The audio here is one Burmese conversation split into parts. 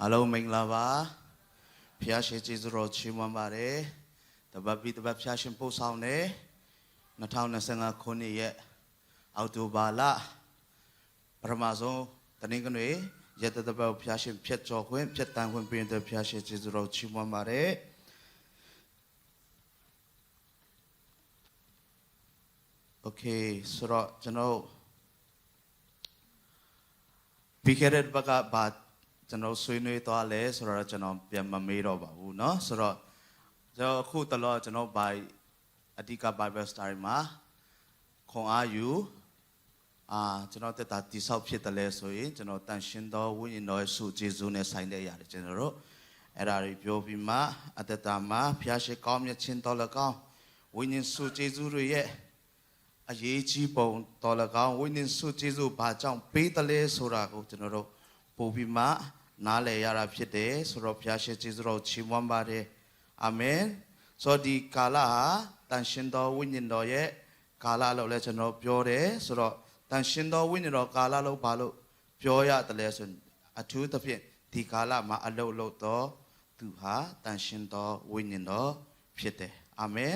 အားလုံးမင်္ဂလာပါဖျားရှင်ကျေးဇူးတော်ချီးမွမ်းပါတယ်တပတ်ပြီးတပတ်ဖျားရှင်ပို့ဆောင်တယ်2025ခုနှစ်ရဲ့အောက်တိုဘာလပထမဆုံးတနင်္ဂနွေရက်တပတ်ဖျားရှင်ဖြတ်ကျော်ခွင့်ဖြတ်တန်းခွင့်ပြင်တဲ့ဖျားရှင်ကျေးဇူးတော်ချီးမွမ်းပါတယ်โอเคဆိုတော့ကျွန်တော် ပြီးခဲ့တဲ့ဘက်ကဘာ ကျွန်တော်ဆွေးနွေးသွားလဲဆိုတော့ကျွန်တော်ပြန်မမေးတော့ပါဘူးเนาะဆိုတော့ကျွန်တော်အခုတလောကျွန်တော်ဘိုင်အဓိက Bible Study မှာခွန်အားယူအာကျွန်တော်တက်တာတိဆောက်ဖြစ်တယ်လဲဆိုရင်ကျွန်တော်တန်ရှင်းသောဝိညာဉ်တော်ရဲ့ဆုကျေးဇူးနဲ့ဆိုင်တဲ့ရတယ်ကျွန်တော်တို့အဲ့ဒါတွေပြောပြီးမှအတ္တတာမှာဖျားရှိကောင်းမြတ်ခြင်းတော်၎င်းဝိညာဉ်ဆုကျေးဇူးတွေရဲ့ အရေးကြီးပုံတော်၎င်းဝိညာဉ်စုကျေးဇူးဘာကြောင့်ပေးတယ်လဲဆိုတာကိုကျွန်တော်တို့ပို့ပြီးမှ နားလည်ရတာဖြစ်တယ်ဆိုတော့ဘုရားရှင်ကျေးဇူးတော်ချီးမွမ်းပါတယ်အာမင်ဆိုတော့ဒီကာလဟာတန်ရှင်တော်ဝိညာဉ်တော်ရဲ့ကာလလို့လည်းကျွန်တော်ပြောတယ်ဆိုတော့တန်ရှင်တော်ဝိညာဉ်တော်ကာလလို့ဘာလို့ပြောရတယ်လဲဆိုရင်အထူးသဖြင့်ဒီကာလမှာအလုတ်လို့တော့သူဟာတန်ရှင်တော်ဝိညာဉ်တော်ဖြစ်တယ်အာမင်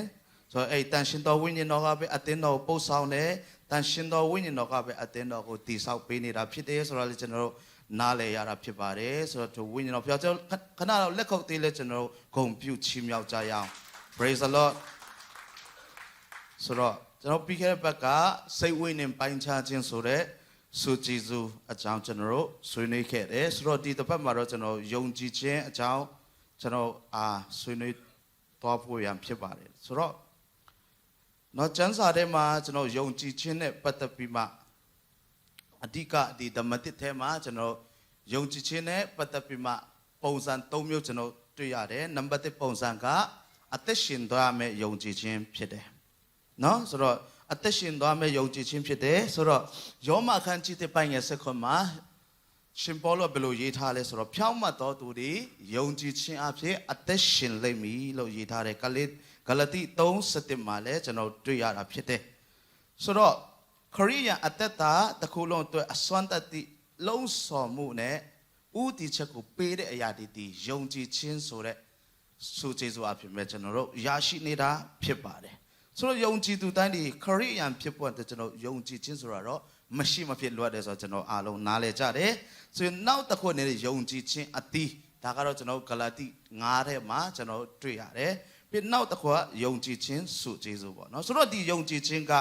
ဆိုတော့အဲ့တန်ရှင်တော်ဝိညာဉ်တော်ကပဲအသင်းတော်ကိုပို့ဆောင်တယ်တန်ရှင်တော်ဝိညာဉ်တော်ကပဲအသင်းတော်ကိုတည်ဆောက်ပေးနေတာဖြစ်တယ်ဆိုတော့လေကျွန်တော်တို့ နားလည်ရတာဖြစ်ပါတယ်ဆိုတော့ဒီဝိညာဉ်တော်ပြောကျွန်တော်ခဏတော့လက်ခုပ်သေးလဲကျွန်တော်တို့ဂုံပြုချီးမြှောက်ကြရအောင် praise the lord ဆိုတော့ကျွန်တော်ပြီးခဲ့တဲ့ဘက်ကစိတ်ဝိညာဉ်ပိုင်းခြားခြင်းဆိုတဲ့စုကြည်စုအကြောင်းကျွန်တော်တို့ဆွေးနွေးခဲ့တယ်ဆိုတော့ဒီတစ်ပတ်မှာတော့ကျွန်တော်ယုံကြည်ခြင်းအကြောင်းကျွန်တော်အာဆွေးနွေးသွားဖို့ရန်ဖြစ်ပါတယ်ဆိုတော့နော်ကျမ်းစာထဲမှာကျွန်တော်ယုံကြည်ခြင်းနဲ့ပတ်သက်ပြီးမှ အဓိကဒီဓမ္မတစ်ထဲမှာကျွန်တော်ယုံကြည်ခြင်းနဲ့ပတ်သက်ပြီးမှပုံစံ၃မျိုးကျွန်တော်တွေ့ရတယ်နံပါတ်1ပုံစံကအသက်ရှင်သွားမယ့်ယုံကြည်ခြင်းဖြစ်တယ်နော်ဆိုတော့အသက်ရှင်သွားမယ့်ယုံကြည်ခြင်းဖြစ်တယ်ဆိုတော့ယောမအခန်းကြီးတဲ့ပိုင်းငယ်ဆက်ခွန်မှာရှင်ပေါလုဘယ်လိုရေးထားလဲဆိုတော့ဖြောင်းမတ်တော်သူတွေယုံကြည်ခြင်းအဖြစ်အသက်ရှင်လိမ့်မည်လို့ရေးထားတယ်ကလေးဂလတိ3:7မှာလည်းကျွန်တော်တွေ့ရတာဖြစ်တယ်ဆိုတော့ ခရိယန်အသက်တာတစ်ခုလုံးအတွက်အစွမ်းတတိလုံးစော်မှုနဲ့ဥတီချက်ကိုပေးတဲ့အရာတွေဒီယုံကြည်ခြင်းဆိုတဲ့စုကျေစုအဖြစ်မဲ့ကျွန်တော်တို့ရရှိနေတာဖြစ်ပါတယ်ဆိုတော့ယုံကြည်သူတိုင်းဒီခရိယန်ဖြစ်ဖို့အတွက်ကျွန်တော်ယုံကြည်ခြင်းဆိုတာတော့မရှိမဖြစ်လွတ်တယ်ဆိုတော့ကျွန်တော်အားလုံးနားလည်ကြတယ်ဆိုရင်နောက်တစ်ခုနေတဲ့ယုံကြည်ခြင်းအသီးဒါကတော့ကျွန်တော်ဂလာတိ9ထဲမှာကျွန်တော်တွေ့ရတယ်ပြီးနောက်တစ်ခုကယုံကြည်ခြင်းစုကျေစုပေါ့နော်ဆိုတော့ဒီယုံကြည်ခြင်းက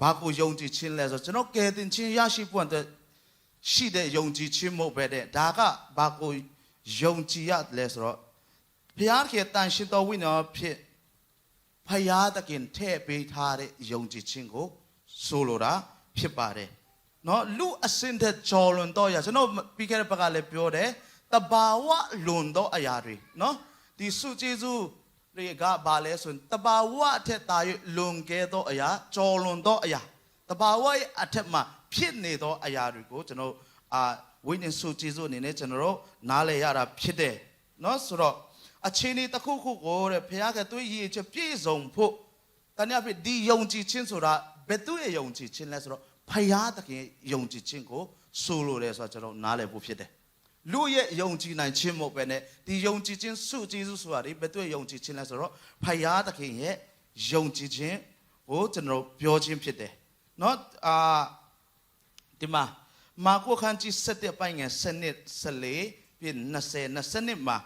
ဘာကိုယုံကြည်ခြင်းလဲဆိုတော့ကျွန်တော်ကယ်တင်ခြင်းရရှိဖို့အတွက်ရှိတဲ့ယုံကြည်ခြင်းမဟုတ်ပဲတဲ့ဒါကဘာကိုယုံကြည်ရလဲဆိုတော့ဘုရားခေတန်ရှင်တော်ဝိညာဉ်ဖြစ်ဖယားတခင်ထဲ့ပေးထားတဲ့ယုံကြည်ခြင်းကိုဆိုလိုတာဖြစ်ပါတယ်နော်လူအစင်တဲ့ကြော်လွန်တော့ရကျွန်တော်ပြီးခဲ့တဲ့ဘက်ကလည်းပြောတယ်တဘာဝလွန်တော့အရာတွေနော်ဒီစုကျေးဇူး တွေကဘာလဲဆိုရင်တဘာဝအထက်တာ၍လွန်ကဲသောအရာကြော်လွန်သောအရာတဘာဝရဲ့အထက်မှာဖြစ်နေသောအရာတွေကိုကျွန်တော်အာဝိညာဉ်စုကျေးဇူးအနေနဲ့ကျွန်တော်တို့နားလည်ရတာဖြစ်တယ်နော်ဆိုတော့အချိန်ဒီတစ်ခုခုကိုတဲ့ဘုရားကသူ့ရည်ချက်ပြည့်စုံဖို့တနည်းအားဖြင့်ဒီယုံကြည်ခြင်းဆိုတာဘယ်သူရဲ့ယုံကြည်ခြင်းလဲဆိုတော့ဖယားသခင်ယုံကြည်ခြင်းကိုဆိုလိုတယ်ဆိုတော့ကျွန်တော်နားလည်ဖို့ဖြစ်တယ် လူရဲ့ယုံကြည်နိုင်ခြင်းမဟုတ်ပဲနဲ့ဒီယုံကြည်ခြင်းစုကြည်စုဆိုတာဒီဘယ်သူရဲ့ယုံကြည်ခြင်းလဲဆိုတော့ဖယားသခင်ရဲ့ယုံကြည်ခြင်းကိုကျွန်တော်ပြောခြင်းဖြစ်တယ်เนาะအာဒီမှာမာကုခန်းကြီး7ပိုင်းငယ်7နှစ်14ပြည့်20 20နှစ်မှာ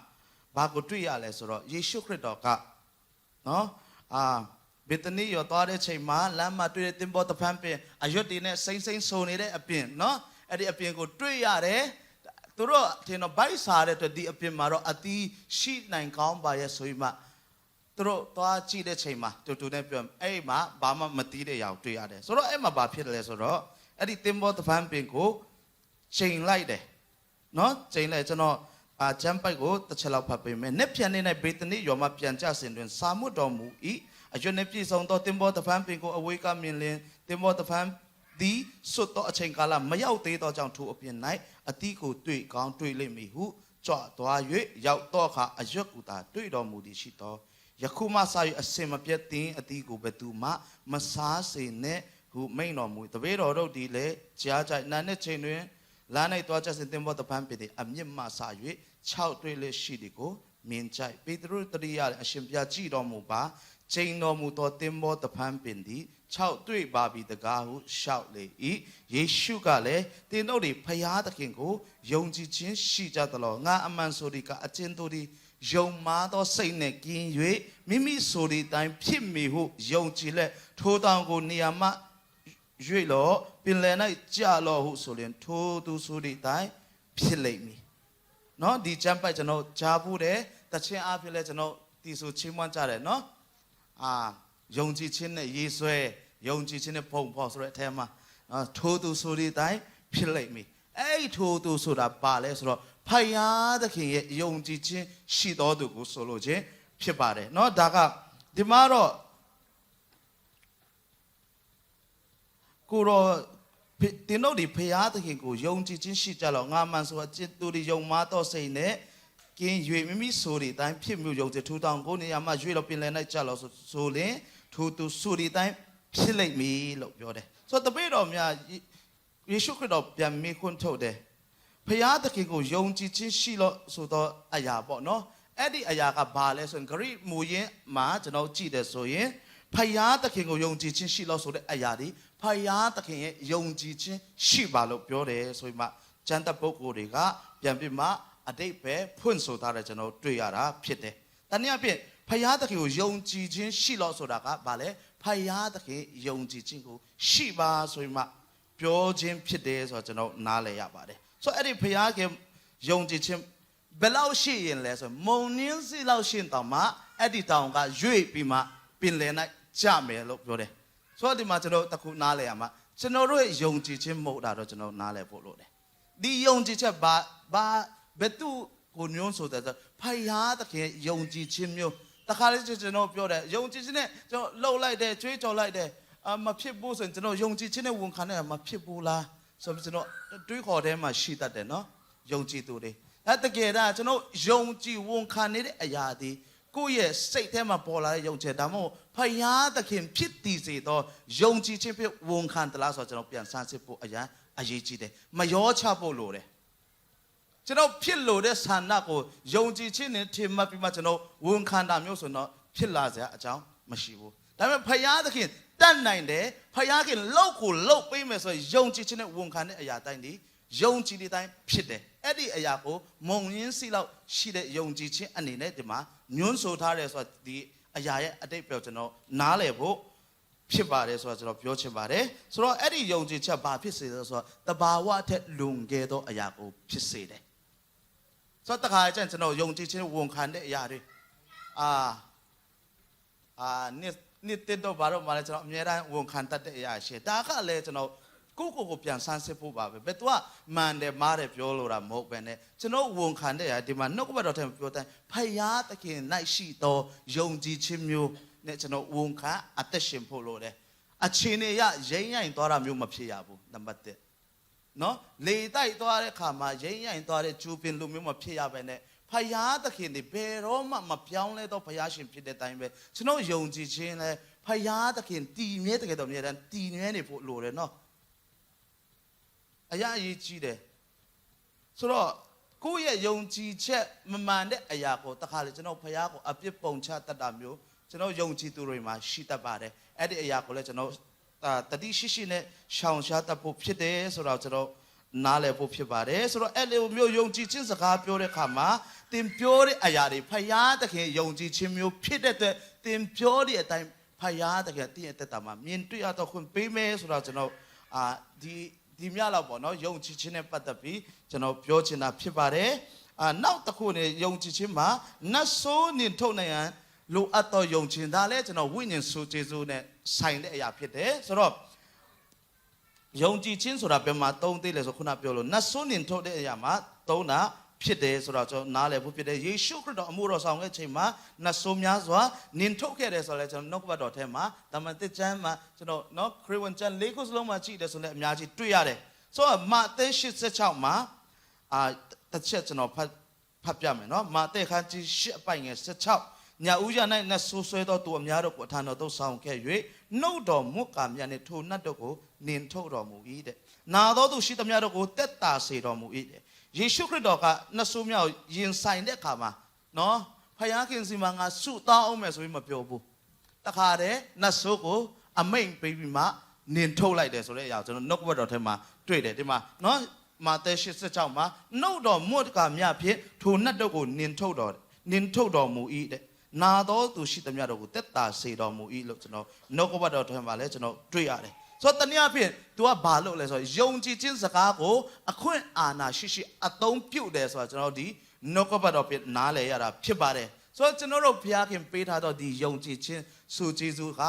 ဘာကိုတွေ့ရလဲဆိုတော့ယေရှုခရစ်တော်ကနော်အာဘေတနီရောသွားတဲ့ချိန်မှာလမ်းမှာတွေ့တဲ့တင်ပေါ်တဖန်ပင်အရွတ်တွေနဲ့စိမ့်စိမ့်ဆုံနေတဲ့အပြင်နော်အဲ့ဒီအပြင်ကိုတွေ့ရတယ် သူတို့ထင်တော့ဗိုက်စားတဲ့အတွက်ဒီအပြင်မှာတော့အတီးရှိနိုင်ကောင်းပါရဲ့ဆိုပြီးမှသူတို့သွားကြည့်တဲ့ချိန်မှာတူတူနဲ့ပြောအဲ့မှာဘာမှမတီးတဲ့ရောက်တွေ့ရတယ်ဆိုတော့အဲ့မှာဘာဖြစ်လဲဆိုတော့အဲ့ဒီတင်ပေါ်တဖန်ပင်ကိုချိန်လိုက်တယ်နော်ချိန်လိုက်ကျွန်တော်အာချမ်းပိုက်ကိုတစ်ချက်လောက်ဖတ်ပေးမယ်။နှစ်ပြန်နေ၌ဘေတနိယောမပြန်ကြစဉ်တွင်စာမှုတော်မူ၏အရွတ်နှင့်ပြည့်စုံသောတင်ဘောတဖန်ပင်ကိုအဝေးကမြင်လင်တင်ဘောတဖန် သည်စွတ်သောအချိန်ကာလမရောက်သေးသောကြောင့်ထိုအပြင်၌အတိကိုတွေ့ကောင်းတွေ့လိမ့်မည်ဟုကြွသွား၍ရောက်တော့အခါအရွတ်ကူသာတွေ့တော်မူသည်ရှိသောယခုမှစ၍အစင်မပြတ်သင်အတိကိုဘယ်သူမှမစားစေနဲ့ဟုမိန်တော်မူတပည့်တော်တို့သည်လည်းကြားကြနာနဲ့ချိန်တွင်လမ်း၌တွားချက်စဉ်သင်္ဘောတပန်းပင်သည်အမြင့်မှဆ၍6တွေ့လက်ရှိသည်ကိုမြင်ကြိုက်ပေတရုတရိယအရှင်ပြကြည့်တော်မူပါ ချိန်တော်မူသောသင်္ဘောတပန်းပင်သည်6တွေ့ပါပြီတကားဟုရှောက်လေ၏ယေရှုကလည်းသင်တို့သည်ဖျားသခင်ကိုယုံကြည်ခြင်းရှိကြသလောငါအမှန်ဆိုဒီကအကျဉ်တို့သည်ယုံမာသောစိတ်နှင့်ကင်း၍မိမိဆိုဒီတိုင်းဖြစ်မည်ဟုယုံကြည်လက်ထိုတောင်ကိုနေရာမှ ရွေ့လောပင်လယ်၌ကြာလောဟုဆိုရင်ထိုသူဆိုသည့်အတိုင်းဖြစ်လိမ့်မည်เนาะဒီကျမ်းပိုက်ကျွန်တော်ကြားဖို့တယ်တခြင်းအားဖြင့်လဲကျွန်တော်တီဆိုချင်းမွန်းကြတယ်เนาะ အာယုံကြည်ခြင်းနဲ့ရေးဆွဲယုံကြည်ခြင်းနဲ့ပုံဖော်ဆိုတဲ့အထဲမှာနော်ထိုသူဆိုသည့်အတိုင်းဖြစ်လိမ့်မည်အဲ့ဒီထိုသူဆိုတာပါလဲဆိုတော့ဖယားသခင်ရဲ့ယုံကြည်ခြင်းရှိတော်သူကိုဆိုလို့ခြင်းဖြစ်ပါတယ်เนาะဒါကဒီမှာတော့ ကိုတော့ဖေတင်တို့ဒီဖရာသခင်ကိုယုံကြည်ခြင်းရှိကြတော့ငါမှန်ဆိုအကျင့်သူတွေယုံမာတော့စိတ်နဲ့ ကင်း၍မိမိဆိုတဲ့အတိုင်းဖြစ်မှုယုံကြည်ထူထောင်ကိုနေရာမှာရွေတော့ပြင်လည်၌ကြတော့ဆိုဆိုရင်ထိုသူဆိုတဲ့အတိုင်းဖြစ်လိမ့်မည်လို့ပြောတယ်ဆိုတော့တပည့်တော်များယေယေရှုခရစ်တော်ပြန်မေးခွန်းထုတ်တယ်ဖရာသခင်ကိုယုံကြည်ခြင်းရှိလို့ဆိုတော့အရာပေါ့နော်အဲ့ဒီအရာကဘာလဲဆိုရင်ဂရိမူရင်းမှာကျွန်တော်ကြည့်တယ်ဆိုရင်ဖယားသခင်ကိုယုံကြည်ခြင်းရှိလို့ဆိုတဲ့အရာဒီဖယားသခင်ရဲ့ယုံကြည်ခြင်းရှိပါလို့ပြောတယ်ဆိုပြီးမှကျမ်းသက်ပုဂ္ဂိုလ်တွေကပြန်ပြီးမှ အတိတ်ပဲဖွင့်ဆိုထားတဲ့ကျွန်တော်တွေ့ရတာဖြစ်တယ်။တနည်းအားဖြင့်ဖယားသခင်ကိုယုံကြည်ခြင်းရှိလို့ဆိုတာကဘာလဲဖယားသခင်ယုံကြည်ခြင်းကိုရှိပါဆိုပြီးမှပြောခြင်းဖြစ်တယ်ဆိုတော့ကျွန်တော်နားလည်ရပါတယ်။ဆိုတော့အဲ့ဒီဖယားခင်ယုံကြည်ခြင်းဘယ်လောက်ရှိရင်လဲဆိုမုံနင်းစီလောက်ရှိရင်တောင်မှအဲ့ဒီတောင်ကရွေ့ပြီးမှပင်လယ်၌ကြမယ်လို့ပြောတယ်ဆိုတော့ဒီမှာကျွန်တော်တခုနားလဲရမှာကျွန်တော်တို့ရဲ့ယုံကြည်ခြင်းမဟုတ်တာတော့ကျွန်တော်နားလဲဖို့လို့တယ်ဒီယုံကြည်ချက်ဘာဘာ ဘယ်သူကိုညွှန်းဆိုတဲ့ဆိုဖယားတခင်ယုံကြည်ခြင်းမျိုးတခါလေးကျွန်တော်ပြောတယ်ယုံကြည်ခြင်းနဲ့ကျွန်တော်လှုပ်လိုက်တယ်ကြွေးကြော်လိုက်တယ်အမဖြစ်ဘူးဆိုရင်ကျွန်တော်ယုံကြည်ခြင်းနဲ့ဝန်ခံတယ်မဖြစ်ဘူးလားဆိုပြီးကျွန်တော်တွေးခေါ်ထဲမှာရှိတတ်တယ်နော်ယုံကြည်သူတွေအဲတကယ်တော့ကျွန်တော်ယုံကြည်ဝန်ခံနေတဲ့အရာဒီကိုယ့်ရဲ့စိတ်ထဲမှာပေါ်လာတဲ့ယုံကြည်ဒါမှမဟုတ်ဖယားသခင်ဖြစ်တည်စေသောယုံကြည်ခြင်းဖြစ်ဝန်ခံတလားဆိုတော့ကျွန်တော်ပြန်ဆန်းစစ်ဖို့အရန်အရေးကြီးတယ်မရောချဖို့လိုတယ် ကျွန်တော်ဖြစ်လို့တဲ့ဆန္ဒကိုယုံကြည်ခြင်းနဲ့ထင်မှတ်ပြီးမှကျွန်တော်ဝန်ခံတာမျိုးဆိုတော့ဖြစ်လာစရာအကြောင်းမရှိဘူးဒါပေမဲ့ဖယားသခင်တတ်နိုင်တယ်ဖယားခင်လောက်ကိုလောက်ပေးမယ်ဆိုရင်ယုံကြည်ခြင်းနဲ့ဝန်ခံတဲ့အရာတိုင်းဒီယုံကြည်တဲ့အတိုင်းဖြစ်တယ်အဲ့ဒီအရာကိုမုံရင်းစီလောက်ရှိတဲ့ယုံကြည်ခြင်းအနေနဲ့ဒီမှာညွှန်းဆိုထားတယ်ဆိုတော့ဒီအရာရဲ့အတိတ်ပြောကျွန်တော်နားလည်ဖို့ဖြစ်ပါတယ်ဆိုတော့ကျွန်တော်ပြောချင်ပါတယ်ဆိုတော့အဲ့ဒီယုံကြည်ချက်ဘာဖြစ်စေလဲဆိုတော့တဘာဝအထက်လွန်ကဲသောအရာကိုဖြစ်စေတယ် ဆိုတော့တခါကျရင်ကျွန်တော်ယုံကြည်ခြင်းဝန်ခံတဲ့အရာတွေအာအာနှစ်နှစ်တက်တော့ဘာလို့မလဲကျွန်တော်အများအားဝန်ခံတတ်တဲ့အရာရှိဒါကလည်းကျွန်တော်ကိုကိုကိုပြန်ဆန်းစစ်ဖို့ပါပဲဘယ်သူကမှန်တယ်မားတယ်ပြောလို့တာမဟုတ်ပဲねကျွန်တော်ဝန်ခံတဲ့အရာဒီမှာနှုတ်ကပတ်တော်ထဲမှာပြောတဲ့ဖယားသခင်၌ရှိသောယုံကြည်ခြင်းမျိုးနဲ့ကျွန်တော်ဝန်ခံအသက်ရှင်ဖို့လို့တယ်အချင်းတွေရရိမ့်ရိုင်သွားတာမျိုးမဖြစ်ရဘူးနံပါတ်1 နော်လေတိုက်သွားတဲ့ခါမှာရိမ့်ရိုင်သွားတဲ့ဂျူပင်လူမျိုးမဖြစ်ရပဲနဲ့ဖယားသခင်တွေဘယ်တော့မှမပြောင်းလဲတော့ဖယားရှင်ဖြစ်တဲ့အတိုင်းပဲကျွန်တော်ယုံကြည်ခြင်းလဲဖယားသခင်တည်မြဲတကယ်တော့မြဲတမ်းတည်မြဲနေဖို့လိုတယ်နော်အရာအရေးကြီးတယ်ဆိုတော့ကိုယ့်ရဲ့ယုံကြည်ချက်မမှန်တဲ့အရာကိုတခါလေကျွန်တော်ဖယားကိုအပြစ်ပုံချတတ်တာမျိုးကျွန်တော်ယုံကြည်သူတွေမှာရှိတတ်ပါတယ်အဲ့ဒီအရာကိုလည်းကျွန်တော် အာတတိရှိရှိနဲ့ရှောင်ရှားတတ်ဖို့ဖြစ်တယ်ဆိုတော့ကျွန်တော်နားလည်ဖို့ဖြစ်ပါတယ်ဆိုတော့အဲ့လိုမျိုးယုံကြည်ခြင်းစကားပြောတဲ့အခါမှာသင်ပြောတဲ့အရာတွေဖယားသခင်ယုံကြည်ခြင်းမျိုးဖြစ်တဲ့အတွက်သင်ပြောတဲ့အတိုင်းဖယားသခင်တင့်ရဲ့တက်တာမှာမြင်တွေ့ရတော့ခွင့်ပေးမယ်ဆိုတော့ကျွန်တော်အာဒီဒီမြလောက်ပေါ့နော်ယုံကြည်ခြင်းနဲ့ပတ်သက်ပြီးကျွန်တော်ပြောချင်တာဖြစ်ပါတယ်အာနောက်တစ်ခုနဲ့ယုံကြည်ခြင်းမှာနတ်ဆိုးနေထုတ်နိုင်ရန် လိုအပ်တော့ယုံကြည်ဒါလည်းကျွန်တော်ဝိညာဉ်ဆိုကျေစုနဲ့ဆိုင်တဲ့အရာဖြစ်တယ်ဆိုတော့ယုံကြည်ခြင်းဆိုတာဘယ်မှာသုံးသေးလဲဆိုခုနပြောလို့နတ်ဆိုးနေထုတ်တဲ့အရာမှာသုံးတာဖြစ်တယ်ဆိုတော့ကျွန်တော်နားလည်ဖို့ဖြစ်တယ်ယေရှုခရစ်တော်အမှုတော်ဆောင်တဲ့အချိန်မှာနတ်ဆိုးများစွာနင်ထုတ်ခဲ့တယ်ဆိုတော့လေကျွန်တော်နှုတ်ကပတ်တော်ထဲမှာတမန်တစ်ကျမ်းမှာကျွန်တော်နော်ခရစ်ဝင်ကျမ်း၄ခုစလုံးမှာကြည့်တယ်ဆိုလည်းအများကြီးတွေ့ရတယ်ဆိုတော့မာသဲ86မှာအာတစ်ချက်ကျွန်တော်ဖတ်ဖတ်ပြမယ်နော်မာသဲခန်းကြီး၈အပိုင်ငယ်16 ညာဦးရ၌နတ်ဆိုးဆွဲသောသူအများတို့ကိုအထံတော်သို့ဆောင်ခဲ့၍နှုတ်တော်မွတ်ကာမြတ်နှင့်ထိုနတ်တို့ကိုနင်ထုတ်တော်မူ၏တဲ့နာသောသူရှိသမျှတို့ကိုတက်တာစေတော်မူ၏တဲ့ယေရှုခရစ်တော်ကနတ်ဆိုးမြောက်ရင်ဆိုင်တဲ့အခါမှာနော်ဖယားခင်စီမှာငါဆုတောင်းအောင်မယ်ဆိုပြီးမပြောဘူးတခါတည်းနတ်ဆိုးကိုအမိန်ပေးပြီးမှနင်ထုတ်လိုက်တယ်ဆိုတဲ့အရာကိုကျွန်တော်နှုတ်ကပတ်တော်ထဲမှာတွေ့တယ်ဒီမှာနော်မာသဲ86မှာနှုတ်တော်မွတ်ကာမြတ်ဖြင့်ထိုနတ်တို့ကိုနင်ထုတ်တော်နင်ထုတ်တော်မူ၏တဲ့ နာတော်သူရှိသမျှတို့ကိုတက်တာစေတော်မူ၏လို့ကျွန်တော်နှုတ်ကပတ်တော်ထဲမှာလည်းကျွန်တော်တွေ့ရတယ်ဆိုတော့တနည်းအားဖြင့် तू ကဘာလုပ်လဲဆိုတော့ယုံကြည်ခြင်းစကားကိုအခွင့်အာဏာရှိရှိအသုံးပြုတယ်ဆိုတာကျွန်တော်ဒီနှုတ်ကပတ်တော်ဖြင့်နားလည်ရတာဖြစ်ပါတယ်ဆိုတော့ကျွန်တော်တို့ဘုရားခင်ပေးထားတော့ဒီယုံကြည်ခြင်းစုကြည်စုက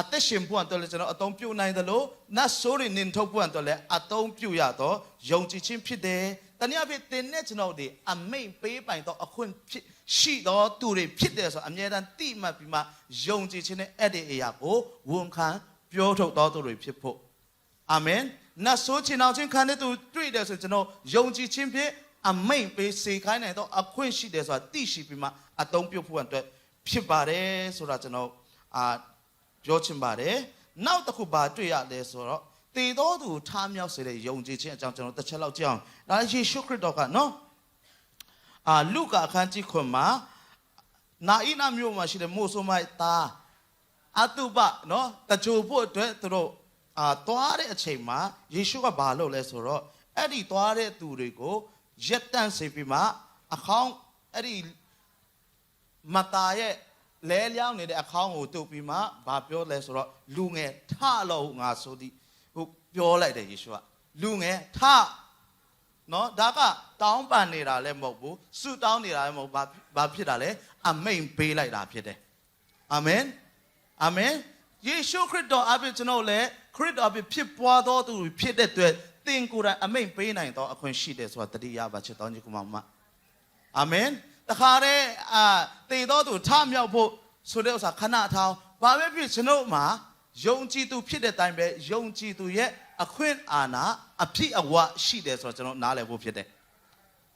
အသက်ရှင်ဖို့အတွက်လည်းကျွန်တော်အသုံးပြုနိုင်တယ်လို့နတ်ဆိုးတွေနင်ထုတ်ဖို့အတွက်လည်းအသုံးပြုရတော့ယုံကြည်ခြင်းဖြစ်တယ်တနည်းအားဖြင့်တင်နဲ့ကျွန်တော်ဒီအမိန်ပေးပိုင်တော့အခွင့်ဖြစ် ရှိတော့သူတွေဖြစ်တယ်ဆိုတော့အမြဲတမ်းတိမှတ်ပြီးမှယုံကြည်ခြင်းနဲ့အဲ့ဒီအရာကိုဝန်ခံပြောထုတ်တော်သူတွေဖြစ်ဖို့အာမင်နတ်ဆိုးချင်အောင်ချင်းခံတဲ့သူတွေ့တယ်ဆိုရင်ကျွန်တော်ယုံကြည်ခြင်းဖြင့်အမိန်ပေးစေခိုင်းနိုင်တော့အခွင့်ရှိတယ်ဆိုတာသိရှိပြီးမှအသုံးပြုဖို့အတွက်ဖြစ်ပါတယ်ဆိုတာကျွန်တော်အာပြောချင်ပါတယ်နောက်တစ်ခုဘာတွေ့ရလဲဆိုတော့တည်တော်သူထားမြောက်စေတဲ့ယုံကြည်ခြင်းအကြောင်းကျွန်တော်တစ်ချက်လောက်ကြည့်အောင်ဒါယေရှုခရစ်တော်ကနော် အာလုကာအခန်းကြီးခွန်မှာနာဣနာမြို့မှာရှိတဲ့မိုးဆိုမိုက်သားအတုပနော်တကြိုဖို့အတွက်သူတို့အာသွားတဲ့အချိန်မှာယေရှုကဘာလုပ်လဲဆိုတော့အဲ့ဒီသွားတဲ့သူတွေကိုရက်တန့်စေပြီးမှအခေါင်းအဲ့ဒီမတာရဲ့လဲလျောင်းနေတဲ့အခေါင်းကိုတုပ်ပြီးမှဘာပြောလဲဆိုတော့လူငယ်ထလို့ငါဆိုသည်ဟုတ်ပြောလိုက်တယ်ယေရှုကလူငယ်ထ နော်ဒါကတောင်းပန်နေတာလည်းမဟုတ်ဘူးဆုတောင်းနေတာလည်းမဟုတ်ဘာဘာဖြစ်တာလဲအမိန်ပေးလိုက်တာဖြစ်တယ်အာမင်အာမင်ယေရှုခရစ်တော်အပြင်ကျွန်တော်လည်းခရစ်တော်အပြင်ဖြစ်ပွားသောသူဖြစ်တဲ့အတွက်သင်ကိုယ်တိုင်အမိန်ပေးနိုင်သောအခွင့်ရှိတယ်ဆိုတာတတိယပါချစ်တော်ညီကောင်မအာမင်တခါတည်းအာတည်တော်သူထမြောက်ဖို့ဆိုတဲ့ဥစ္စာခဏထောင်းဘာပဲဖြစ်ကျွန်တော်မှာယုံကြည်သူဖြစ်တဲ့အတိုင်းပဲယုံကြည်သူရဲ့အခွင့်အာဏာ အဖြစ်အဝရှိတယ်ဆိုတော့ကျွန်တော်နားလည်ဖို့ဖြစ်တယ်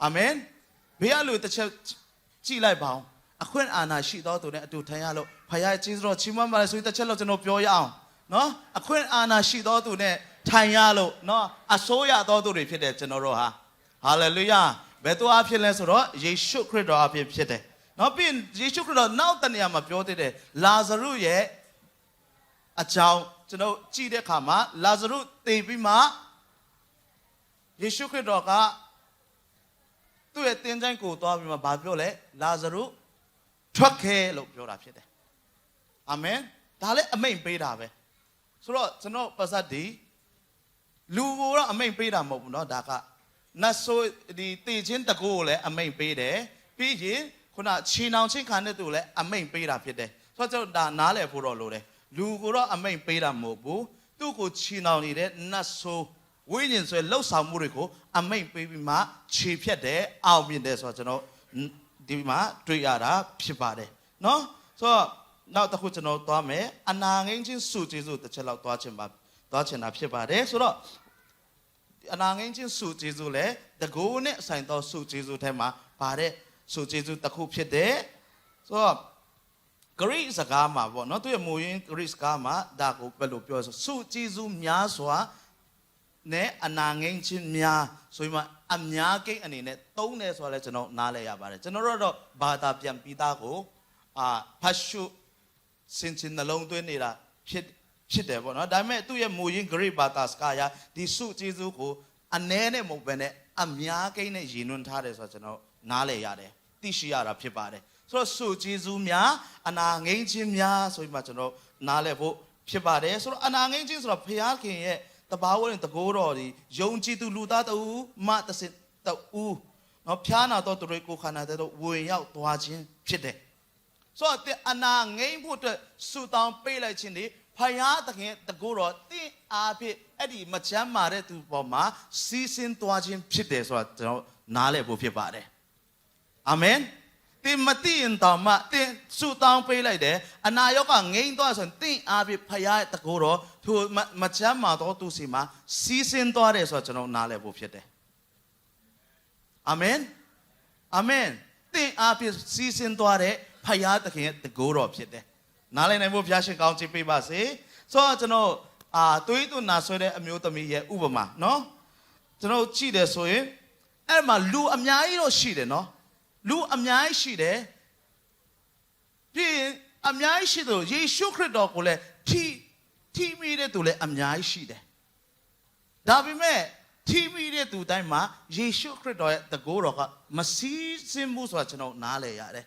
အာမင်ဘေးကလူတစ်ချက်ကြည့်လိုက်ပါအောင်အခွင့်အာဏာရှိတော်သူနဲ့အတူထိုင်ရလို့ဖခင်ရဲ့ကျေးဇူးတော်ချီးမွမ်းပါလေဆိုရင်တစ်ချက်လောက်ကျွန်တော်ပြောရအောင်နော်အခွင့်အာဏာရှိတော်သူနဲ့ထိုင်ရလို့နော်အစိုးရတော်သူတွေဖြစ်တယ်ကျွန်တော်တို့ဟာဟာလေလုယာဘယ်သူအဖြစ်လဲဆိုတော့ယေရှုခရစ်တော်အဖြစ်ဖြစ်တယ်နော်ပြီးရင်ယေရှုခရစ်တော်နောက်တနေရာမှာပြောသေးတယ်လာဇရုရဲ့အကြောင်းကျွန်တော်ကြည့်တဲ့အခါမှာလာဇရုတည်ပြီးမှ ယေရှုခရစ်တော်ကသူ့ရဲ့တင်းချိုင်းကိုသွားပြီးမှဘာပြောလဲလာဇရုထွက်ခဲလို့ပြောတာဖြစ်တယ်အာမင်ဒါလည်းအမိန်ပေးတာပဲဆိုတော့ကျွန်တော်ပါဇတ်ဒီလူကိုတော့အမိန်ပေးတာမဟုတ်ဘူးเนาะဒါကနတ်ဆိုဒီတည်ချင်းတကူကိုလည်းအမိန်ပေးတယ်ပြီးရင်ခုနခြေနှောင်ချင်းခံတဲ့သူကိုလည်းအမိန်ပေးတာဖြစ်တယ်ဆိုတော့ကျွန်တော်ဒါနားလည်ဖို့တော့လိုတယ်လူကိုတော့အမိန်ပေးတာမဟုတ်ဘူးသူ့ကိုခြေနှောင်နေတဲ့နတ်ဆို ဝိညာဉ်ဆိုရယ်လှုပ်ဆောင်မှုတွေကိုအမိန့်ပေးပြီးမှခြေဖြတ်တယ်အောင်မြင်တယ်ဆိုတော့ကျွန်တော်ဒီမှာတွေ့ရတာဖြစ်ပါတယ်နော်ဆိုတော့နောက်တစ်ခုကျွန်တော်သွားမယ်အနာငိမ့်ချင်းစုကျေစုတစ်ချက်လောက်သွားချင်ပါသွားချင်တာဖြစ်ပါတယ်ဆိုတော့အနာငိမ့်ချင်းစုကျေစုလည်းတကိုးနဲ့ဆိုင်သောစုကျေစုထဲမှာပါတဲ့စုကျေစုတစ်ခုဖြစ်တယ်ဆိုတော့ဂရိစကားမှာပေါ့နော်သူရဲ့မူရင်းဂရိစကားမှာဒါကိုဘယ်လိုပြောဆိုစုကျေစုများစွာ နဲ့အနာငင်းချင်းများဆိုပြီးမှအများကိန်းအနေနဲ့သုံးတယ်ဆိုတာလဲကျွန်တော်နားလဲရပါတယ်ကျွန်တော်တို့တော့ဘာသာပြန်ပြီးသားကိုအာဖတ်ရှုစင်စင်နှလုံးသွင်းနေတာဖြစ်ဖြစ်တယ်ပေါ့နော်ဒါပေမဲ့သူ့ရဲ့မူရင်း Greek ဘာသာစကားအရဒီစုကျေးဇူးကိုအနည်းနဲ့မဟုတ်ဘဲနဲ့အများကိန်းနဲ့ရည်နွှန်းထားတယ်ဆိုတော့ကျွန်တော်နားလဲရတယ်သိရှိရတာဖြစ်ပါတယ်ဆိုတော့စုကျေးဇူးများအနာငိမ့်ခြင်းများဆိုပြီးမှကျွန်တော်နားလဲဖို့ဖြစ်ပါတယ်ဆိုတော့အနာငိမ့်ခြင်းဆိုတော့ဘုရားခင်ရဲ့ တဘာဝနဲ့တကိုးတော်ဒီယုံကြည်သူလူသားတူမတစင်တူနော်ဖျားနာတော့သူတွေကိုခန္ဓာတဲ့တော့ဝင်ရောက်သွားခြင်းဖြစ်တယ်ဆိုတော့အနာငိမ့်ဖို့အတွက်ဆူတောင်းပေးလိုက်ခြင်းဒီဖယားသခင်တကူတော်တင့်အားဖြင့်အဲ့ဒီမချမ်းမာတဲ့သူပေါ်မှာစီးစင်းသွားခြင်းဖြစ်တယ်ဆိုတာကျွန်တော်နားလည်ဖို့ဖြစ်ပါတယ်အာမင်တင်မတိရင်တောင်မှတင်ဆူတောင်းပေးလိုက်တယ်အနာရောဂါငိမ့်သွားဆိုရင်တင့်အားဖြင့်ဖယားရဲ့တကူတော် သူမချမ်းမာတော့သူစီမှာစီးစင်းသွားတယ်ဆိုတာကျွန်တော်နားလည်ဖို့ဖြစ်တယ်အာမင်အာမင်သင်အားဖြင့်စီးစင်းသွားတဲ့ဖဖယားသခင်ရဲ့တကိုးတော်ဖြစ်တယ်နားလည်နိုင်ဖို့ဘုရားရှင်ကောင်းချီးပေးပါစေဆိုတော့ကျွန်တော်အာသွေးသွနာဆွဲတဲ့အမျိုးသမီးရဲ့ဥပမာနော်ကျွန်တော်ကြည့်တယ်ဆိုရင်အဲ့မှာလူအများကြီးတော့ရှိတယ်နော်လူအများကြီးရှိတယ်ပြီးရင်အများကြီးရှိတယ်ယေရှုခရစ်တော်ကိုလည်း ထိထိမိတဲ့သူလည်းအများကြီးရှိတယ်ဒါပေမဲ့ထိမိတဲ့သူတိုင်းမှာယေရှုခရစ်တော်ရဲ့တကိုးတော်ကမစည်းစင်းဘူးဆိုတာကျွန်တော်နားလည်ရတယ်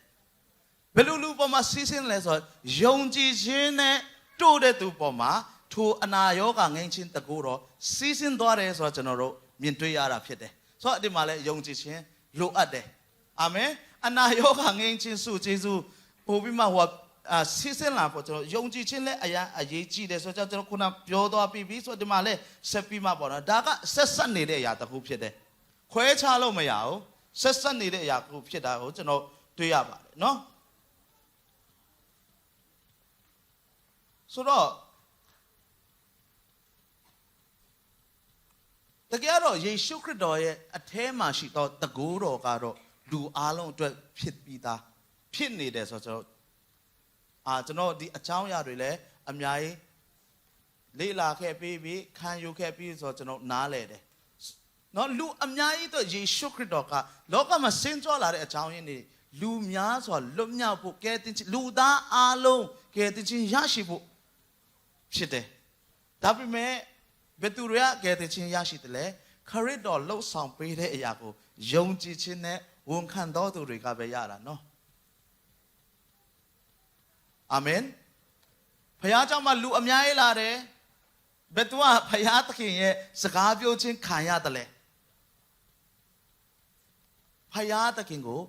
ဘယ်လိုလူပေါ်မှာစီးစင်းလဲဆိုတော့ယုံကြည်ခြင်းနဲ့တို့တဲ့သူပေါ်မှာထိုအနာရောဂါငိမ့်ခြင်းတကူတော့စီးစင်းသွားတယ်ဆိုတော့ကျွန်တော်တို့မြင်တွေ့ရတာဖြစ်တယ်ဆိုတော့အဒီမှာလဲယုံကြည်ခြင်းလိုအပ်တယ်အာမင်အနာရောဂါငိမ့်ခြင်းစုကျေးဇူးပို့ပြီးမှဟို အာစီးစင်းလာဖို့ကျွန်တော်ယုံကြည်ခြင်းလဲအရာအရေးကြီးတယ်ဆိုတော့ကျွန်တော်ခုနပြောသွားပြီးပြီဆိုတော့ဒီမှာလဲဆက်ပြီးမှပေါ့နော်ဒါကဆက်ဆက်နေတဲ့အရာတစ်ခုဖြစ်တယ်ခွဲခြားလို့မရဘူးဆက်ဆက်နေတဲ့အရာတစ်ခုဖြစ်တာကိုကျွန်တော်တွေ့ရပါတယ်နော်ဆိုတော့တကယ်တော့ယေရှုခရစ်တော်ရဲ့အထဲမှာရှိသောတကူတော်ကတော့လူအလုံးအတွက်ဖြစ်ပြီးသားဖြစ်နေတယ်ဆိုတော့ကျွန်တော် အာကျွန်တော်ဒီအကြောင်းအရာတွေလည်းအများကြီးလေ့လာခဲ့ပြီးပြီးခံယူခဲ့ပြီးဆိုတော့ကျွန်တော်နားလဲတယ်နော်လူအများကြီးတော့ယေရှုခရစ်တော်ကလောကမှာဆင်းကြွလာတဲ့အကြောင်းရင်းတွေလူများစွာလွတ်မြောက်ဖို့ကဲတင်ချင်းလူသားအလုံးကဲတင်ချင်းရရှိဖို့ဖြစ်တယ်။ဒါပေမဲ့ဘယ်သူတွေကကယ်တင်ခြင်းရရှိတယ်လဲခရစ်တော်လှုပ်ဆောင်ပေးတဲ့အရာကိုယုံကြည်ခြင်းနဲ့ဝန်ခံတော်သူတွေကပဲရတာနော်။ အာမင်ဖခင်ကြောင့်မှလူအများကြီးလာတယ်ဘယ်သူကဖခင်သခင်ရဲ့စကားပြောခြင်းခံရတယ်လဲဖခင်သခင်ကို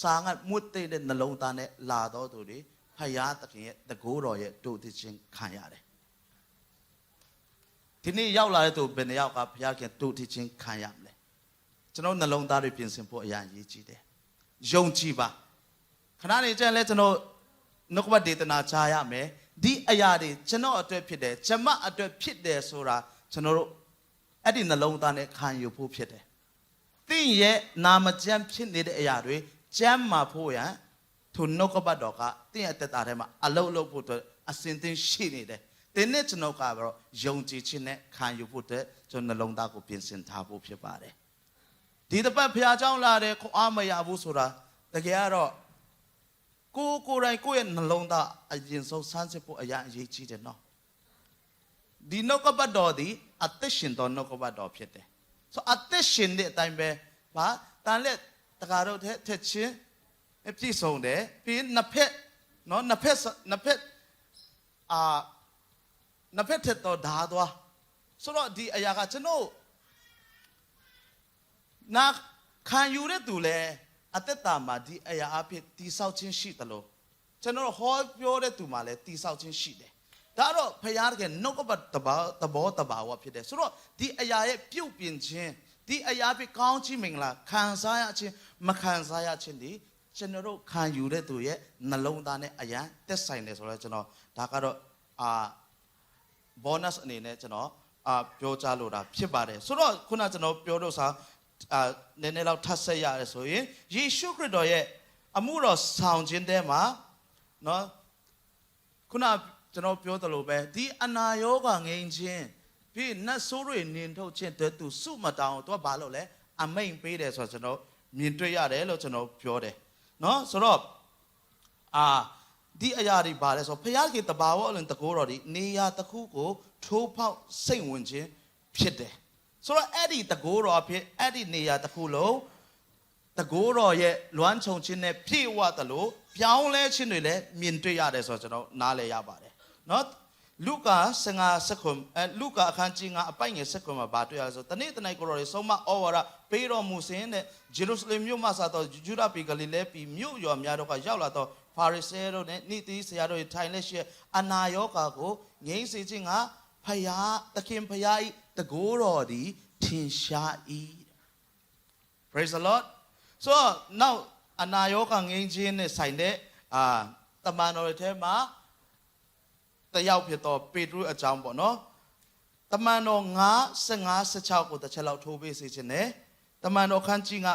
စာငတ်မွတ်တဲ့နှလုံးသားနဲ့လာတော်သူတွေဖခင်သခင်ရဲ့တကိုးတော်ရဲ့တို့သိခြင်းခံရတယ်ဒီနေ့ရောက်လာတဲ့သူဘယ်နှယောက်ကဖခင်တို့သိခြင်းခံရမလဲကျွန်တော်နှလုံးသားတွေပြင်ဆင်ဖို့အရင်ရည်ကြီးတယ်ယုံကြည်ပါခဏနေကြလဲကျွန်တော် နှုတ်ကပတ်ဒေသနာချားရမယ်ဒီအရာတွေကျွန်တော်အတွက်ဖြစ်တယ်ကျမအတွက်ဖြစ်တယ်ဆိုတာကျွန်တော်တို့အဲ့ဒီနှလုံးသားနဲ့ခံယူဖို့ဖြစ်တယ်သင်ရဲ့နာမကျမ်းဖြစ်နေတဲ့အရာတွေကျမ်းမှာဖို့ရန်ထိုနှုတ်ကပတ်တော်ကသင်ရဲ့အသက်တာထဲမှာအလုံးလုံးဖို့အတွက်အစဉ်သင်ရှိနေတယ် တင်းနဲ့ကျွန်တော်ကတော့ယုံကြည်ခြင်းနဲ့ခံယူဖို့အတွက်ကျွန်တော်နှလုံးသားကိုပြင်ဆင်ထားဖို့ဖြစ်ပါတယ်ဒီတစ်ပတ်ဖះเจ้าလာတယ်ခွန်အားမရဘူးဆိုတာတကယ်ကတော့ ကိုယ်ကိုယ်တိုင်ကိုယ့်ရဲ့နှလုံးသားအရင်ဆုံးစမ်းစစ်ဖို့အရာအရေးကြီးတယ်နော်ဒီနှုတ်ကပတ်တော်ဒီအသက်ရှင်တော်နှုတ်ကပတ်တော်ဖြစ်တယ်ဆိုအသက်ရှင်တဲ့အတိုင်းပဲဗာတန်လက်တကားတော့ထက်ထက်ချင်းအပြည့်စုံတယ်ပြီးရင်နှစ်ဖက်နော်နှစ်ဖက်နှစ်ဖက်အာနှစ်ဖက်ထက်တော့ဓာသွားဆိုတော့ဒီအရာကကျွန်တော်နာခံယူတဲ့သူလဲ အသက်တာမှာဒီအရာအဖြစ်တိဆောက်ခြင်းရှိတယ်လို့ကျွန်တော်ဟောပြောတဲ့သူမှာလဲတိဆောက်ခြင်းရှိတယ်ဒါတော့ဖရားတကယ်နှုတ်ကပတ်တဘာတဘောတဘာဝဖြစ်တယ်ဆိုတော့ဒီအရာရဲ့ပြုတ်ပြင်ခြင်းဒီအရာဖြစ်ကောင်းချီးမင်္ဂလာခံစားရခြင်းမခံစားရခြင်းဒီကျွန်တော်တို့ခံယူတဲ့သူရဲ့နှလုံးသားနဲ့အရန်တက်ဆိုင်တယ်ဆိုတော့ကျွန်တော်ဒါကတော့အာ bonus အနေနဲ့ကျွန်တော်အာပြောကြားလိုတာဖြစ်ပါတယ်ဆိုတော့ခုနကျွန်တော်ပြောလို့စာ အာနည်းနည်းလောက်ထပ်ဆက်ရတယ်ဆိုရင်ယေရှုခရစ်တော်ရဲ့အမှုတော်ဆောင်ခြင်းတဲမှာနော်ခုနကျွန်တော်ပြောသလိုပဲဒီအနာယောဂငိန်ခြင်းပြီးနတ်ဆိုးတွေနင်ထုတ်ခြင်းတည်းသူစုမတောင်းသူကဘာလို့လဲအမိန်ပေးတယ်ဆိုတော့ကျွန်တော်မြင်တွေ့ရတယ်လို့ကျွန်တော်ပြောတယ်နော်ဆိုတော့အာဒီအရာတွေဘာလဲဆိုတော့ဖယားကေတဘာဝအလွန်တကောတော်ဒီနေရာတစ်ခုကိုထိုးဖောက်စိတ်ဝင်ခြင်းဖြစ်တယ် ဆိုတော့အဲ့ဒီတကိုးတော်အဖြစ်အဲ့ဒီနေရာတစ်ခုလုံးတကိုးတော်ရဲ့လွမ်းခြုံခြင်းနဲ့ပြည့်ဝသလိုပြောင်းလဲခြင်းတွေလည်းမြင်တွေ့ရတယ်ဆိုတော့ကျွန်တော်နားလည်ရပါတယ်နော်လူကာ15စက္ကွန်အဲလူကာအခန်းကြီး9အပိုင်ငယ်စက္ကွန်မှာဗာတွေ့ရဆိုတနေ့တနေ့ကိုရော်တွေဆုံးမဩဝါဒပေးတော်မူစဉ်တဲ့ဂျေရုရှလင်မြို့မှာစတော့ဂျူဒာပြည်ဂလိလဲပြည်မြို့ရွာများတို့ကရောက်လာတော့ဖာရိဆဲတို့နဲ့နိတိဆရာတို့ထိုင်လက်ရှိအနာယောဂါကိုငြိမ်းစေခြင်းကဖယားသခင်ဖယား၏ တကိုးတော်သည်ထင်ရှား၏ Praise the Lord so now အနာယောဂါငြိမ်းခြင်းနဲ့ဆိုင်တဲ့အာတမန်တော်တွေထဲမှာတယောက်ဖြစ်တော့ပေတရုအကြောင်းပေါ့နော်တမန်တော်9 15 16ကိုတစ်ချက်လောက်ထိုးပေးစေခြင်းနဲ့တမန်တော်ခန်းကြီးက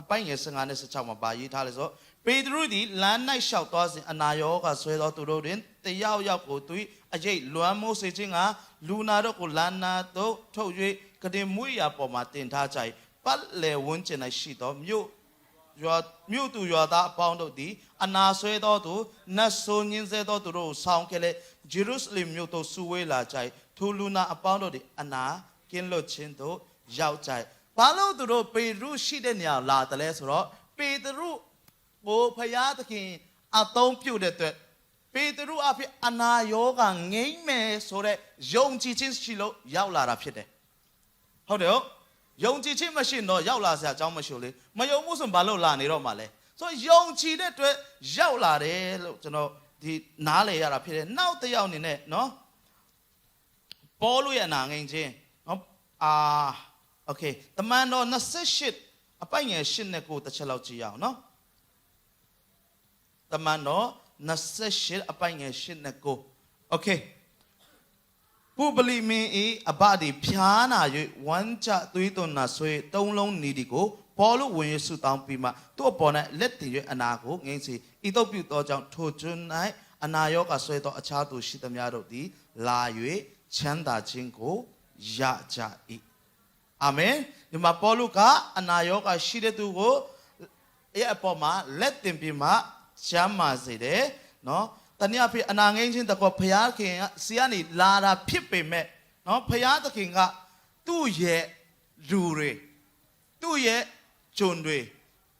အပိုင်ငယ်15နဲ့16မှာပါရေးထားလဲဆို ပေတရုသည်လမ်း၌လျှောက်သွားစဉ်အနာရောဂါဆွဲသောသူတို့တွင်တယောက်ယောက်ကိုသူ၏အရေးလွမ်းမိုးစေခြင်းကလူနာတို့ကိုလမ်းနာသို့ထုတ်၍ကတင်မွေးရာပေါ်မှာတင်ထားကြ၏ပတ်လေဝန်းကျင်၌ရှိသောမြို့ရွာမြို့သူရွာသားအပေါင်းတို့သည်အနာဆွဲသောသူနတ်ဆိုးညင်းဆဲသောသူတို့ကိုဆောင်းခဲ့လေဂျေရုရှလင်မြို့သို့စုဝေးလာကြ၏ထိုလူနာအပေါင်းတို့သည်အနာကင်းလွတ်ခြင်းသို့ရောက်ကြ၏ဘာလို့သူတို့ပေရုရှိတဲ့နေရာလာတယ်လဲဆိုတော့ပေတရု ကိုဖယားသခင်အသုံးပြုတဲ့အတွက်ပေတရုအဖြစ်အနာယောဂငိမ့်မယ်ဆိုတဲ့ယုံကြည်ခြင်းရှိလို့ရောက်လာတာဖြစ်တယ်ဟုတ်တယ်ဟုတ်ယုံကြည်ခြင်းမရှိရင်တော့ရောက်လာစရာအကြောင်းမရှိဘူးလေမယုံမှုဆိုရင်ဘာလို့လာနေတော့မှလဲဆိုတော့ယုံကြည်တဲ့အတွက်ရောက်လာတယ်လို့ကျွန်တော်ဒီနားလေရတာဖြစ်တယ်နောက်တစ်ယောက်အနေနဲ့နော်ပေါ်လို့ရအနာငိမ့်ခြင်းနော်အာโอเคတမန်တော်28အပိုင်ငယ်8နဲ့ကိုတစ်ချက်လောက်ကြည့်ရအောင်နော် တမန်တော်28အပိုင်ငယ်8နဲ့9 Okay ပုပလီမင်းဤအဘဒီဖြားနာ၍ဝမ်းကြသွေးသွန်နာဆွေသုံးလုံးနီဒီကိုပေါ်လို့ဝင်ရဆုတောင်းပြီးမှသူ့အပေါ်၌လက်တည်၍အနာကိုငိမ့်စေဤတော့ပြုသောကြောင့်ထိုကျွန်း၌အနာရောဂါဆွဲသောအခြားသူရှိသမျှတို့သည် လာ၍ချမ်းသာခြင်းကိုရကြ၏အာမင်ဒီမှာပေါ်လို့ကအနာရောဂါရှိတဲ့သူကိုရဲ့အပေါ်မှာလက်တင်ပြီးမှ ချမ်းသာစေတယ်နော်တနည်းအားဖြင့်အနာငိမ့်ခြင်းတကောဘုရားခင်ကစီကနေလာတာဖြစ်ပေမဲ့နော်ဘုရားသခင်ကသူ့ရဲ့လူတွေသူ့ရဲ့ဂျွန်တွေ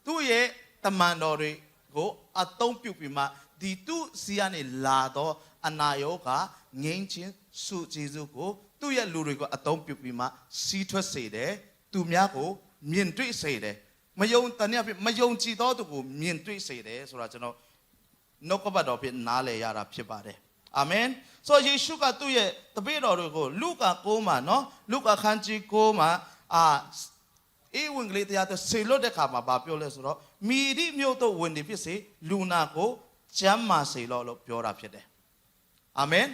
သူ့ရဲ့တမန်တော်တွေကိုအသုံးပြုပြီးမှဒီသူ့စီကနေလာတော့အနာရောဂါငိမ့်ခြင်းစုကျေးဇူးကိုသူ့ရဲ့လူတွေကိုအသုံးပြုပြီးမှစီးထွက်စေတယ်သူများကိုမြင်တွေ့စေတယ် မယုံတနည်းအားဖြင့်မယုံကြည်သောသူကိုမြင်တွေ့စေတယ်ဆိုတာကျွန်တော်နှုတ်ကပတ်တော်ဖြင့်နားလည်ရတာဖြစ်ပါတယ်အာမင်ဆိုယေရှုကသူ့ရဲ့တပည့်တော်တွေကိုလုကာ9မှာနော်လုကာခန်းကြီး9မှာအာအေးဝင်ကလေးတရားတဲ့ဆေလွတ်တဲ့ခါမှာဗာပြောလဲဆိုတော့မိရိမြို့တို့ဝင်နေဖြစ်စေလူနာကိုကျမ်းမာစေလို့လို့ပြောတာဖြစ်တယ်အာမင်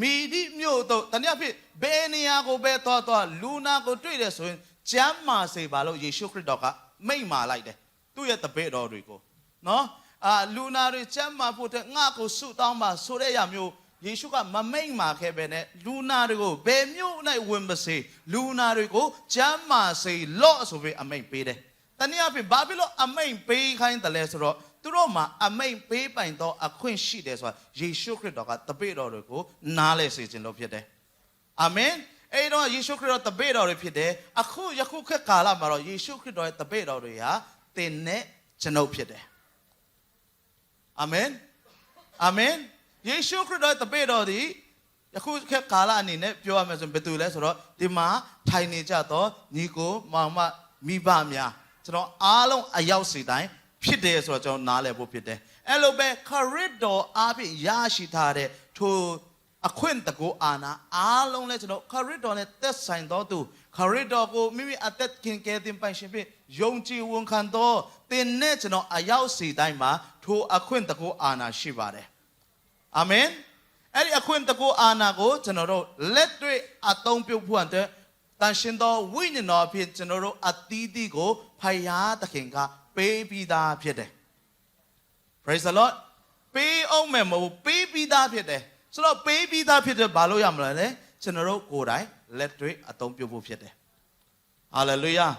မိရိမြို့တို့တနည်းအားဖြင့်ဘယ်နေရာကိုပဲသွားသွားလူနာကိုတွေ့တယ်ဆိုရင်ကျမ်းမာစေပါလို့ယေရှုခရစ်တော်က မိန့်မာလိုက်တယ်သူ့ရဲ့တပည့်တော်တွေကိုနော်အာလူနာတွေချမ်းမာဖို့အတွက်ငါ့ကိုဆုတောင်းပါဆိုတဲ့အရာမျိုးယေရှုကမမိတ်မာခဲ့ပဲနဲ့လူနာတွေကိုဘယ်မျိုး၌ဝင်မစေလူနာတွေကိုချမ်းမာစေလော့ဆိုပြီးအမိန့်ပေးတယ်။တနည်းအားဖြင့်ဘာဖြစ်လို့အမိန့်ပေးခိုင်းတယ်လဲဆိုတော့သူတို့မှာအမိန့်ပေးပိုင်တော့အခွင့်ရှိတယ်ဆိုတာယေရှုခရစ်တော်ကတပည့်တော်တွေကိုနားလဲစေခြင်းလို့ဖြစ်တယ်။အာမင်။ အဲ့တော့ယေရှုခရစ်တော်တပည့်တော်တွေဖြစ်တယ်။အခုယခုခက်ကာလမှာတော့ယေရှုခရစ်တော်ရဲ့တပည့်တော်တွေဟာတင်နဲ့ကျွန်ုပ်ဖြစ်တယ်။အာမင်အာမင်ယေရှုခရစ်တော်တပည့်တော်သည်ယခုခက်ကာလအနေနဲ့ပြောရမယ်ဆိုရင်ဘယ်သူလဲဆိုတော့ဒီမှာထိုင်နေကြတော့ညီကိုမောင်မမိဘများကျွန်တော်အားလုံးအရောက်စီတိုင်းဖြစ်တယ်ဆိုတော့ကျွန်တော်နားလည်ဖို့ဖြစ်တယ်အဲ့လိုပဲခရစ်တော်အားဖြင့်ရရှိထားတဲ့ထို အခွင့်တကူအာနာအားလုံးလဲကျွန်တော်ခရစ်တော်နဲ့သက်ဆိုင်တော်သူခရစ်တော်ကိုမိမိအသက်ခင်ကယ်တင်ပိုင်ရှင်ဖြင့်ယုံကြည်ဝန်ခံတော်သင်နဲ့ကျွန်တော်အရောက်စီတိုင်းမှာထိုအခွင့်တကူအာနာရှိပါတယ်အာမင်အဲ့ဒီအခွင့်တကူအာနာကိုကျွန်တော်တို့လက်တွေ့အသုံးပြုဖို့အတွက်တန်ရှင်တော်ဝိညာဉ်တော်အဖြစ်ကျွန်တော်တို့အသီးသီးကိုဖယားသခင်ကပေးပြီးသားဖြစ်တယ် Praise the Lord ပေးအောင်မယ်မဟုတ်ဘူးပေးပြီးသားဖြစ်တယ် ဆိုတော့ပေးပြီးသားဖြစ်တယ်ဘာလို့ရမလဲလဲကျွန်တော်တို့ကိုယ်တိုင်လက်တွေ့အသုံးပြုဖို့ဖြစ်တယ် Hallelujah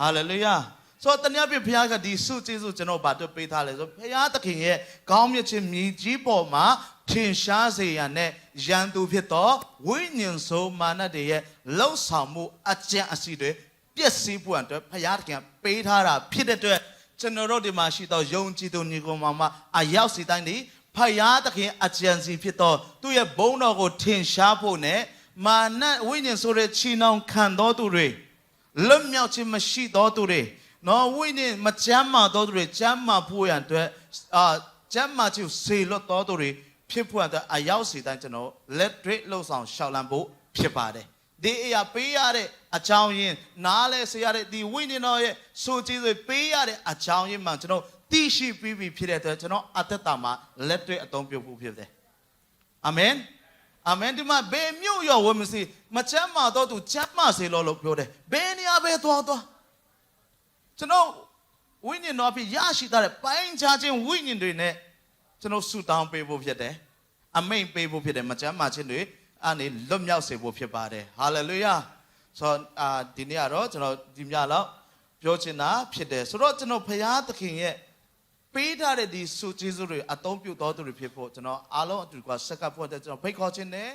Hallelujah ဆိုတော့တနည်းပြဘုရားကဒီစုကျေးဇူးကျွန်တော်ဗာတော့ပေးထားလဲဆိုဘုရားသခင်ရဲ့ကောင်းမြတ်ခြင်းမြည်ကြီးပေါ်မှာထင်ရှားစေရန်နဲ့ရန်သူဖြစ်သောဝိညာဉ်ဆိုးမာနတွေရဲ့လှုပ်ဆောင်မှုအကြံအစီတွေပျက်စီးဖို့အတွက်ဘုရားသခင်ပေးထားတာဖြစ်တဲ့အတွက်ကျွန်တော်တို့ဒီမှာရှိသောယုံကြည်သူညီကောင်မမအရောက်စီတိုင်းဒီ ဖယားသခင်အကြံစီဖြစ်သောသူ့ရဲ့ဘုန်းတော်ကိုထင်ရှားဖို့နဲ့မာနဝိညာဉ်ဆိုတဲ့ချီနှောင်ခံတော်သူတွေလွတ်မြောက်ခြင်းမရှိသောသူတွေနော်ဝိညာဉ်မချမ်းမာသောသူတွေချမ်းမာဖို့ရန်အတွက်အာချမ်းမာခြင်းစေလွတ်သောသူတွေဖြစ်ဖို့ရန်အတွက်အရောက်စီတိုင်းကျွန်တော်လက်တွေ့လှုပ်ဆောင်ရှောက်လန်းဖို့ဖြစ်ပါတယ်ဒီအရာပေးရတဲ့အကြောင်းရင်းနားလဲစေရတဲ့ဒီဝိညာဉ်တော်ရဲ့ဆိုကြည်တွေပေးရတဲ့အကြောင်းရင်းမှကျွန်တော် သိရှိပြီးပြီဖြစ်တဲ့အတွက်ကျွန်တော်အသက်တာမှာလက်တွေ့အသုံးပြုဖို့ဖြစ်တယ်အာမင်အာမင်ဒီမှာဘယ်မြို့ရောဝမစီမချမ်းမာတော့သူချမ်းမာစေလို့လို့ပြောတယ်ဘယ်နေရာပဲသွားသွားကျွန်တော်ဝိညာဉ်တော်အဖြစ်ရရှိတဲ့ပိုင်းခြားခြင်းဝိညာဉ်တွေနဲ့ကျွန်တော်ဆူတောင်းပေးဖို့ဖြစ်တယ်အမိန်ပေးဖို့ဖြစ်တယ်မကြမ်းမာခြင်းတွေအနေလွတ်မြောက်စေဖို့ဖြစ်ပါတယ်ဟာလေလုယာဆိုတော့အာဒီနေ့ကတော့ကျွန်တော်ဒီညလောက်ပြောချင်တာဖြစ်တယ်ဆိုတော့ကျွန်တော်ဖရာသခင်ရဲ့ ပေးထားတဲ့ဒီစုကျေးဇူးတွေအသုံးပြုတော်သူတွေဖြစ်ဖို့ကျွန်တော်အားလုံးအတူတကွဆက်ကပ်ဖို့အတွက်ကျွန်တော်ဖိတ်ခေါ်ခြင်းနဲ့